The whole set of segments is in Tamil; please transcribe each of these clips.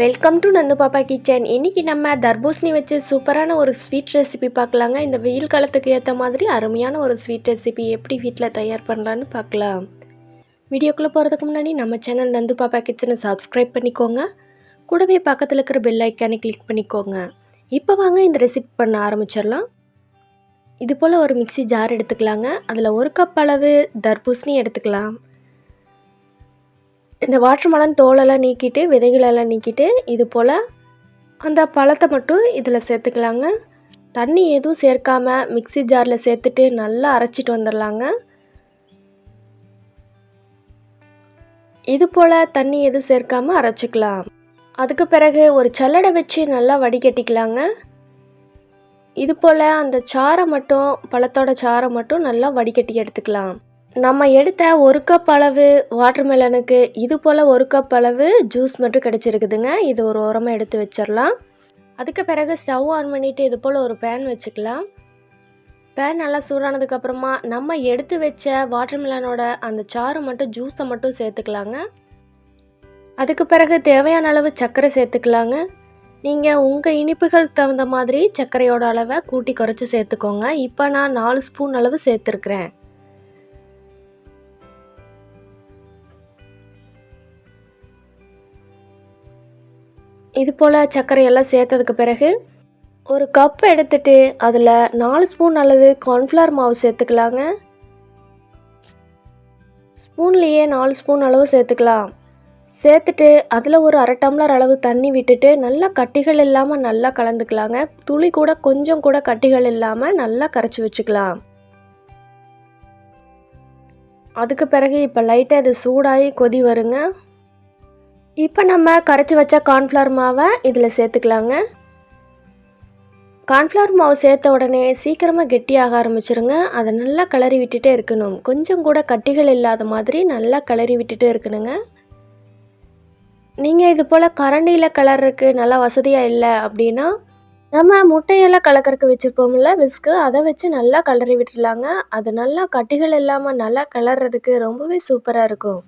வெல்கம் டு நந்து பாப்பா கிச்சன் இன்றைக்கி நம்ம தர்பூசணி வச்சு சூப்பரான ஒரு ஸ்வீட் ரெசிபி பார்க்கலாங்க. இந்த வெயில் காலத்துக்கு ஏற்ற மாதிரி அருமையான ஒரு ஸ்வீட் ரெசிபி எப்படி வீட்டில் தயார் பண்ணலான்னு பார்க்கலாம். வீடியோக்குள்ளே போகிறதுக்கு முன்னாடி நம்ம சேனல் நந்து பாப்பா கிச்சனை சப்ஸ்கிரைப் பண்ணிக்கோங்க. கூடவே பக்கத்தில் இருக்கிற பெல் ஐக்கானை கிளிக் பண்ணிக்கோங்க. இப்போ வாங்க இந்த ரெசிபி பண்ண ஆரம்பிச்சிடலாம். இது போல் ஒரு மிக்ஸி ஜார் எடுத்துக்கலாங்க. அதில் ஒரு கப் அளவு தர்பூசணி எடுத்துக்கலாம். இந்த வாட்டர்மலன் தோலெல்லாம் நீக்கிட்டு விதைகளெல்லாம் நீக்கிட்டு இது போல் அந்த பழத்தை மட்டும் இதில் சேர்த்துக்கலாங்க. தண்ணி எதுவும் சேர்க்காமல் மிக்ஸி ஜாரில் சேர்த்துட்டு நல்லா அரைச்சிட்டு வந்துடலாங்க இது போல் தண்ணி எதுவும் சேர்க்காமல் அரைச்சிக்கலாம். அதுக்கு பிறகு ஒரு சல்லடை வச்சு நல்லா வடிகட்டிக்கலாங்க. இது போல் அந்த சாறை மட்டும் பழத்தோட சாறை மட்டும் நல்லா வடிகட்டி எடுத்துக்கலாம். நம்ம எடுத்த ஒரு கப் அளவு வாட்டர்மெலனுக்கு இது போல் ஒரு கப் அளவு ஜூஸ் மட்டும் கிடச்சிருக்குதுங்க. இது ஒரு உரமாக எடுத்து வச்சிடலாம் அதுக்கு பிறகு ஸ்டவ் ஆன் பண்ணிவிட்டு இது போல் ஒரு பேன் வச்சுக்கலாம். பேன் நல்லா சூடானதுக்கப்புறமா நம்ம எடுத்து வச்ச வாட்டர்மெலனோட அந்த சாறு மட்டும் ஜூஸை மட்டும் சேர்த்துக்கலாங்க. அதுக்கு பிறகு தேவையான அளவு சர்க்கரை சேர்த்துக்கலாங்க. நீங்கள் உங்கள் இனிப்புகள் தகுந்த மாதிரி சர்க்கரையோட அளவை கூட்டி குறைச்சி சேர்த்துக்கோங்க. இப்போ நான் நாலு ஸ்பூன் அளவு சேர்த்துருக்குறேன். இது போல் சர்க்கரையெல்லாம் சேர்த்ததுக்கு பிறகு ஒரு கப் எடுத்துட்டு அதில் நாலு ஸ்பூன் அளவு கார்ன்ஃப்ளவர் மாவு சேர்த்துக்கலாங்க. ஸ்பூன்லேயே நாலு ஸ்பூன் அளவு சேர்த்துக்கலாம். சேர்த்துட்டு அதில் ஒரு அரை டம்ளர் அளவு தண்ணி விட்டுட்டு நல்லா கட்டிகள் இல்லாமல் நல்லா கலந்துக்கலாங்க. துளி கூட கொஞ்சம் கூட கட்டிகள் இல்லாமல் நல்லா கரைச்சி வச்சுக்கலாம். அதுக்கு பிறகு இப்போ லைட்டாக இது சூடாகி கொதி வருங்க. இப்போ நம்ம கரைச்சி வச்ச கார்ன்ஃப்ளவர் மாவை இதில் சேர்த்துக்கலாங்க. கார்ன்ஃப்ளவர் மாவு சேர்த்த உடனே சீக்கிரமாக கெட்டியாக ஆரம்பிச்சிருங்க. அதை நல்லா கிளறி விட்டுட்டே இருக்கணும். கொஞ்சம் கூட கட்டிகள் இல்லாத மாதிரி நல்லா கிளறி விட்டுட்டே இருக்கணுங்க. நீங்கள் இது போல் கரண்டியில் கிளறதுக்கு நல்லா வசதியாக இல்லை அப்படின்னா நம்ம முட்டையெல்லாம் கலக்கறக்கு வச்சுருப்போம்ல விஸ்க்கு அதை வச்சு நல்லா கிளறி விட்டுடலாங்க. அது நல்லா கட்டிகள் இல்லாமல் நல்லா கலர்றதுக்கு ரொம்பவே சூப்பராக இருக்கும்.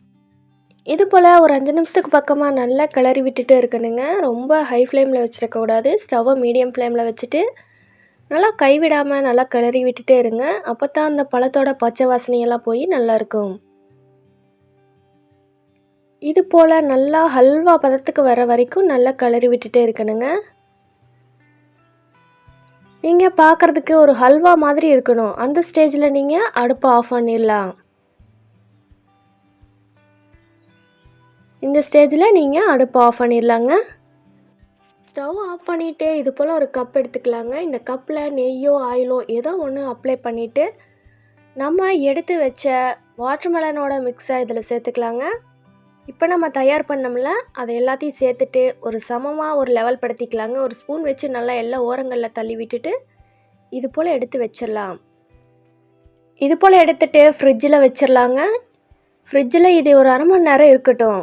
இது போல் ஒரு அஞ்சு நிமிஷத்துக்கு பக்கமாக நல்லா கிளறி விட்டுட்டு இருக்கணுங்க. ரொம்ப ஹை ஃப்ளேமில் வச்சுருக்கக்கூடாது ஸ்டவ்வை மீடியம் ஃப்ளேமில் வச்சுட்டு நல்லா கைவிடாமல் நல்லா கிளறி விட்டுட்டே இருங்க. அப்போ தான் அந்த பழத்தோட பச்சை வாசனையெல்லாம் போய் நல்லாயிருக்கும் இது போல் நல்லா ஹல்வா பதத்துக்கு வர வரைக்கும் நல்லா கிளறி விட்டுட்டே இருக்கணுங்க. நீங்கள் பார்க்குறதுக்கு ஒரு ஹல்வா மாதிரி இருக்கணும். அந்த ஸ்டேஜில் நீங்கள் அடுப்பை ஆஃப் பண்ணிடலாம். இந்த ஸ்டேஜில் நீங்கள் அடுப்பை ஆஃப் பண்ணிடலாங்க. ஸ்டவ் ஆஃப் பண்ணிவிட்டு இது போல் ஒரு கப் எடுத்துக்கலாங்க. இந்த கப்பில் நெய்யோ ஆயிலோ ஏதோ ஒன்று அப்ளை பண்ணிவிட்டு நம்ம எடுத்து வச்ச வாட்டர்மெலனோட மிக்ஸை இதில் சேர்த்துக்கலாங்க. இப்போ நம்ம தயார் பண்ணோம்ல அதை எல்லாத்தையும் சேர்த்துட்டு ஒரு சமமாக ஒரு லெவல் படுத்திக்கலாங்க. ஒரு ஸ்பூன் வச்சு நல்லா எல்லா ஓரங்களில் தள்ளி விட்டுட்டு இது போல் எடுத்து வச்சிடலாம். இது போல் எடுத்துகிட்டு ஃப்ரிட்ஜில் வச்சிடலாங்க. ஃப்ரிட்ஜில் இது ஒரு அரை மணி நேரம் இருக்கட்டும்.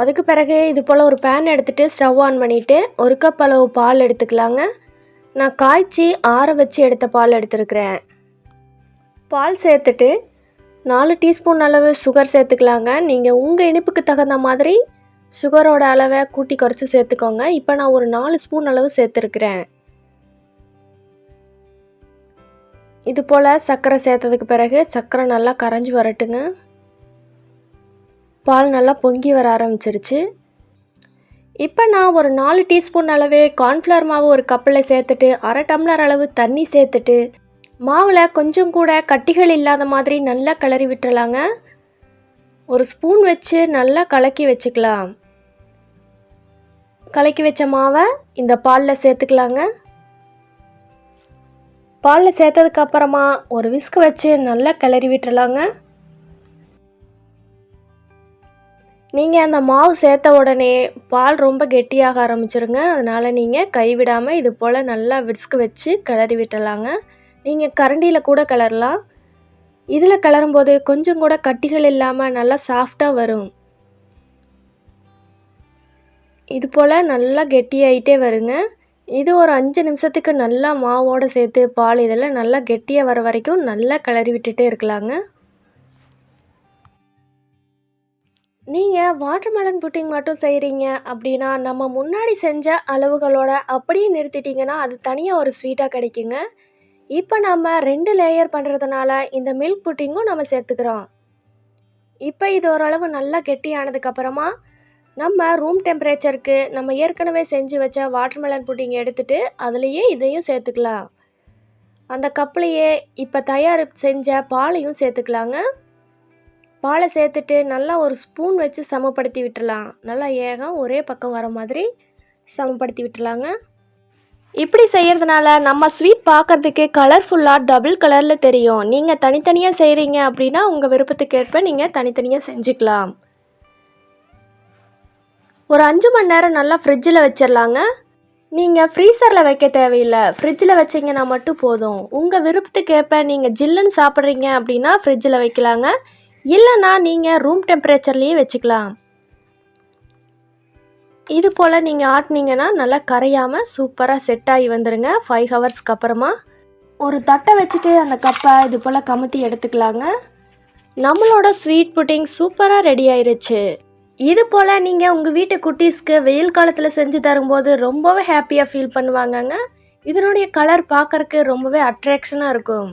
அதுக்கு பிறகு இது போல் ஒரு பேன் எடுத்துகிட்டு ஸ்டவ் ஆன் பண்ணிவிட்டு ஒரு கப் அளவு பால் எடுத்துக்கலாங்க. நான் காய்ச்சி ஆற வச்சு எடுத்த பால் எடுத்துருக்கிறேன். பால் சேர்த்துட்டு நாலு டீஸ்பூன் அளவு சுகர் சேர்த்துக்கலாங்க. நீங்கள் உங்கள் இனிப்புக்கு தகுந்த மாதிரி சுகரோட அளவை கூட்டி குறைச்சி சேர்த்துக்கோங்க. இப்போ நான் ஒரு நாலு ஸ்பூன் அளவு சேர்த்துருக்குறேன். இது போல் சர்க்கரை சேர்த்ததுக்கு பிறகு சர்க்கரை நல்லா கரைஞ்சி வரட்டுங்க. பால் நல்லா பொங்கி வர ஆரம்பிச்சிருச்சு. இப்போ நான் ஒரு நாலு டீஸ்பூன் அளவு கார்ன்ஃப்ளவர் மாவு ஒரு கப்பில் சேர்த்துட்டு அரை டம்ளர் அளவு தண்ணி சேர்த்துட்டு மாவில் கொஞ்சம் கூட கட்டிகள் இல்லாத மாதிரி நல்லா கிளறி விட்டுறலாங்க. ஒரு ஸ்பூன் வச்சு நல்லா கலக்கி வச்சுக்கலாம். கலக்கி வச்ச மாவை இந்த பாலில் சேர்த்துக்கலாங்க. பாலில் சேர்த்ததுக்கப்புறமா ஒரு விஸ்க் வச்சு நல்லா கிளறி விட்டுறலாங்க. நீங்கள் அந்த மாவு சேர்த்த உடனே பால் ரொம்ப கெட்டியாக ஆரம்பிச்சிருங்க. அதனால் நீங்கள் கைவிடாமல் இது போல் நல்லா விட்ஸ்க்கு வச்சு கிளறி விட்டலாங்க நீங்கள் கரண்டியில் கூட கிளறலாம். இதில் கிளறும்போது கொஞ்சம் கூட கட்டிகள் இல்லாமல் நல்லா சாஃப்டாக வரும். இது போல் நல்லா கெட்டியாயிட்டே வருங்க. இது ஒரு அஞ்சு நிமிஷத்துக்கு நல்லா மாவோடு சேர்த்து பால் இதெல்லாம் நல்லா கெட்டியாக வர வரைக்கும் நல்லா கிளறி விட்டுட்டே இருக்கலாங்க. நீங்கள் வாட்டர்மெலன் புட்டிங் மட்டும் செய்கிறீங்க அப்படின்னா நம்ம முன்னாடி செஞ்ச அளவுகளோட அப்படியே நிறுத்திட்டிங்கன்னா அது தனியாக ஒரு ஸ்வீட்டாக கிடைக்குங்க. இப்போ நம்ம ரெண்டு லேயர் பண்ணுறதுனால இந்த மில்க் புட்டிங்கும் நம்ம சேர்த்துக்கிறோம். இப்போ இது ஓரளவு நல்லா கெட்டியானதுக்கப்புறமா நம்ம ரூம் டெம்பரேச்சருக்கு நம்ம ஏற்கனவே செஞ்சு வச்ச வாட்டர்மெலன் புட்டிங் எடுத்துகிட்டு அதுலேயே இதையும் சேர்த்துக்கலாம். அந்த கப்லேயே இப்போ தயார் செஞ்ச பாலையும் சேர்த்துக்கலாங்க. பாலை சேர்த்துட்டு நல்லா ஒரு ஸ்பூன் வச்சு சமப்படுத்தி விட்டுடலாம் நல்லா ஏகம் ஒரே பக்கம் வர மாதிரி சமப்படுத்தி விட்டுலாங்க இப்படி செய்கிறதுனால நம்ம ஸ்வீட் பார்க்குறதுக்கு கலர்ஃபுல்லாக டபுள் கலரில் தெரியும். நீங்கள் தனித்தனியாக செய்கிறீங்க அப்படின்னா உங்கள் விருப்பத்துக்கு ஏற்ப நீங்கள் தனித்தனியாக செஞ்சுக்கலாம். ஒரு அஞ்சு மணி நேரம் நல்லா ஃப்ரிட்ஜில் வச்சிடலாங்க நீங்கள் ஃப்ரீசரில் வைக்க தேவையில்லை. ஃப்ரிட்ஜில் வச்சிங்கன்னா மட்டும் போதும். உங்கள் விருப்பத்துக்கு ஏற்ப நீங்கள் ஜில்லுன்னு சாப்பிட்றீங்க அப்படின்னா ஃப்ரிட்ஜில் வைக்கலாங்க. இல்லைன்னா நீங்கள் ரூம் டெம்பரேச்சர்லேயே வச்சுக்கலாம். இது போல் நீங்கள் ஆட்டினீங்கன்னா நல்லா கரையாமல் சூப்பராக செட் ஆகி வந்துடுங்க ஃபைவ் ஹவர்ஸ்க்கு அப்புறமா. ஒரு தட்டை வச்சுட்டு அந்த கப்பை இது போல் கமுத்தி எடுத்துக்கலாங்க. நம்மளோட ஸ்வீட் புட்டிங் சூப்பராக ரெடி ஆயிருச்சு. இது போல் நீங்கள் உங்கள் வீட்டு குட்டீஸ்க்கு வெயில் காலத்தில் செஞ்சு தரும்போது ரொம்பவே ஹாப்பியாக ஃபீல் பண்ணுவாங்கங்க. இதனுடைய கலர் பார்க்கறக்கு ரொம்பவே அட்ராக்ஷனாக இருக்கும்.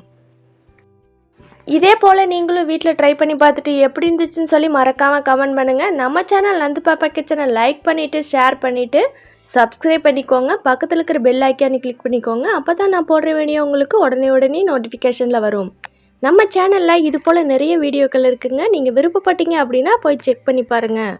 இதே போல் நீங்களும் வீட்டில் ட்ரை பண்ணி பார்த்துட்டு எப்படி இருந்துச்சுன்னு சொல்லி மறக்காமல் கமெண்ட் பண்ணுங்கள் நம்ம சேனல் நந்து பாப்பா கிச்சனை லைக் பண்ணிவிட்டு ஷேர் பண்ணிவிட்டு சப்ஸ்கிரைப் பண்ணிக்கோங்க. பக்கத்தில் இருக்கிற பெல் ஐக்கானி கிளிக் பண்ணிக்கோங்க. அப்போ தான் நான் போடுற வீடியோ உங்களுக்கு உடனே உடனே நோட்டிஃபிகேஷனில் வரும். நம்ம சேனலில் இது போல் நிறைய வீடியோக்கள் இருக்குங்க. நீங்கள் விருப்பப்பட்டீங்க அப்படின்னா போய் செக் பண்ணி பாருங்கள்